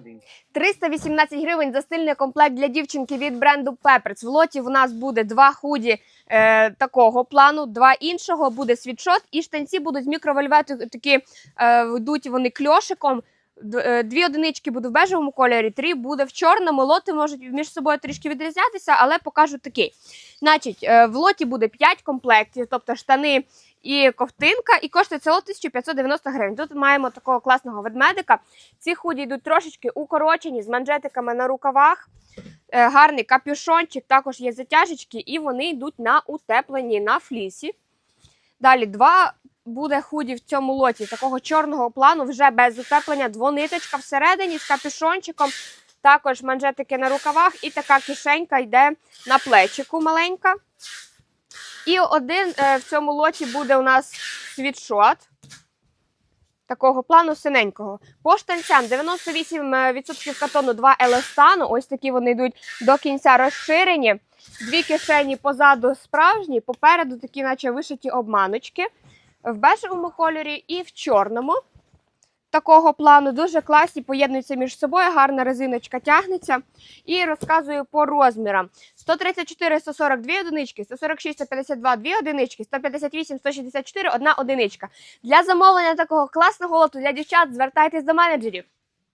один. 318 гривень за стильний комплект для дівчинки від бренду Pepper's. В лоті в нас буде два худі е, такого плану, два іншого буде світшот, і штанці будуть з мікровольвету такі е, йдуть вони кльошиком. Е, Дві одинички буде в бежевому кольорі, три буде в чорному. Лоти можуть між собою трішки відрізнятися, але покажу такий. Значить, е, в лоті буде 5 комплектів, тобто штани і ковтинка, і коштує це лот 1590 гривень. Тут маємо такого класного ведмедика. Ці худі йдуть трошечки укорочені з манжетиками на рукавах. Е, Гарний капюшончик, також є затяжечки, і вони йдуть на утепленні на флісі. Далі два буде худі в цьому лоті такого чорного плану, вже без утеплення, двониточка всередині з капюшончиком. Також манжетики на рукавах, і така кишенька йде на плечику маленька. І один е, в цьому лоті буде у нас світшот такого плану синенького. По штанцям 98% катону, 2 еластану. Ось такі вони йдуть до кінця розширені. Дві кишені позаду справжні, попереду такі, наче вишиті обманочки. В бежевому кольорі і в чорному. Такого плану дуже класні, поєднуються між собою, гарна резиночка тягнеться. І розказую по розмірам: 134, 142 одинички, 146, 152 2 одинички, 158, 164 одна одиничка. Для замовлення такого класного лоту для дівчат звертайтесь до менеджерів.